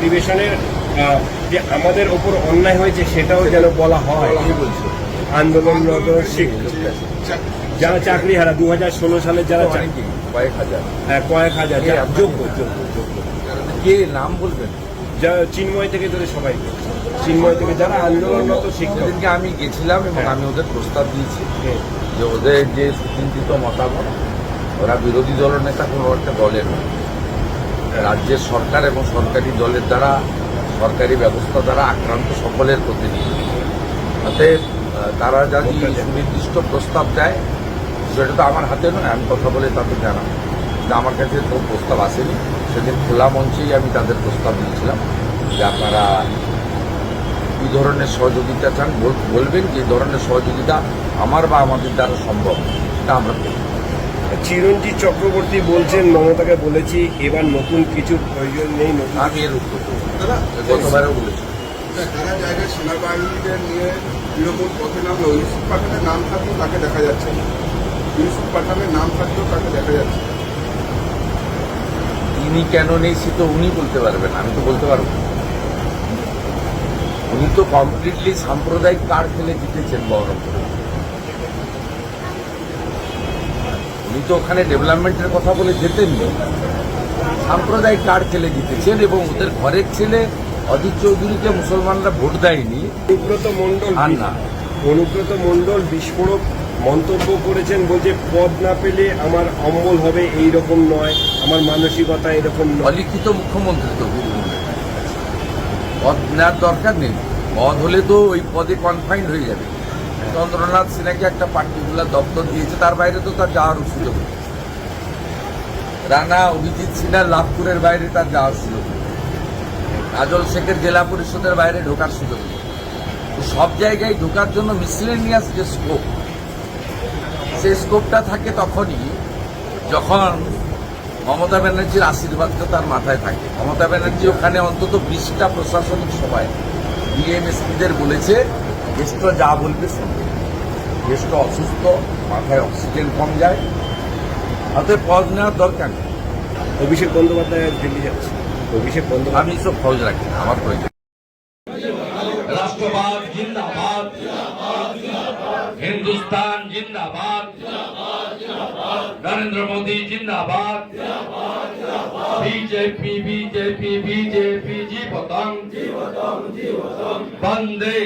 অধিবেশনের যে আমাদের ওপর অন্যায় হয়েছে সেটাও যেন বলা হয়। আন্দোলনরত যারা চাকরি হারা দু হাজার ষোলো সালে যারা চাকরি কয়েক হাজার। হ্যাঁ, কয়েক হাজার যারা যোগ্য যোগ্য যোগ্য। কে নাম বলবেন? যা চিন্ময় থেকে ধরে সবাই। চিন্ময় থেকে যারা আন্দোলনরত শিক্ষক। আমি গেছিলাম এবং হ্যাঁ। আমি ওদের প্রস্তাব দিয়েছি যে ওদের যে সুচিন্তিত মতামত ওরা বিরোধী দলনেতা কোনো একটা দলের নয়। রাজ্যের সরকার এবং সরকারি দলের দ্বারা, সরকারি ব্যবস্থা দ্বারা আক্রান্ত সকলের প্রতিনিধি। অতএব তারা যদি সুনির্দিষ্ট প্রস্তাব দেয় সেটা তো আমার হাতে নয়, আমি কথা বলে তাদের জানাব। যে আমার কাছে তো প্রস্তাব আসেনি। সেদিন খোলা মঞ্চেই আমি তাদের প্রস্তাব দিয়েছিলাম যে আপনারা কী ধরনের সহযোগিতা চান বলবেন যে ধরনের সহযোগিতা আমার বা আমাদের দ্বারা সম্ভব। তা আমরা চিরঞ্জিত চক্রবর্তী বলছেন মমতাকে বলেছি এবার নতুন কিছু প্রয়োজন নেই নতুন গতবারও বলেছি। জায়গায় সেনাবাহিনীদের নিয়ে তৃণমূল পথে নামলো ইউসুফ পাঠানের নাম থাকলেও তাকে দেখা যাচ্ছে না। ইউসুফ পাঠানের নাম থাকলেও তাকে দেখা যাচ্ছে তিনি কেন নেই সে তো উনি বলতে পারবেন আমি তো বলতে পারব না। উনি তো কমপ্লিটলি সাম্প্রদায়িক কার্ড খেলে জিতেছেন বহরমপুরে। উনি তো ওখানে ডেভেলপমেন্টের কথা বলে যেতেননি। সাম্প্রদায়িক কার্ড খেলে জিতেছেন এবং ওদের ঘরের ছেলে অজিত চৌধুরীকে মুসলমানরা ভোট দেয়নি। অনুব্রত না। অনুব্রত মণ্ডল বিস্ফোরক মন্তব্য করেছেন বলছে পদ না পেলে আমার অম্বল হবে এই রকম নয় আমার মানসিকতা এরকম নয়। অলিখিত মুখ্যমন্ত্রী তো পদ নেওয়ার দরকার নেই। পদ হলে তো ওই পদে কনফাইন্ড হয়ে যাবে। চন্দ্রনাথ সিনহাকে একটা পার্টিকুলার দপ্তর দিয়েছে, তার বাইরে তো তার যাওয়ার সুযোগ রানা অভিজিৎ সিনহার লাভপুরের বাইরে তার যাওয়ার সুযোগ। কাজল শেখের জেলা পরিষদের বাইরে ঢোকার সুযোগ সব জায়গায় ঢোকার জন্য মিসলেনিয়াস যে স্কোপ সেই স্কোপটা থাকে তখনই যখন মমতা ব্যানার্জির আশীর্বাদটা তার মাথায় থাকে। মমতা ব্যানার্জি ওখানে অন্তত বিশটা প্রশাসনিক সভায় ডিএমএসপিদের বলেছে গেস্টরা যা বলবে শুনবে অসুস্থ মাথায় অক্সিজেন কম যায় হাতে ফজ নেওয়ার দরকার নেই। অভিষেক বন্দ্যোপাধ্যায় দিল্লি যাচ্ছে। অভিষেক বন্দ্যোপাধ্যায় আমি সব খরচ রাখি না আমার প্রয়োজন। রাষ্ট্রবাদ জিন্দাবাদ। হিন্দুস্তান জিন্দাবাদ। నరేంద్ర మోదీ జిందాబాద్ బీజేపీ బీజేపీ బీజేపీ జీవతం వందే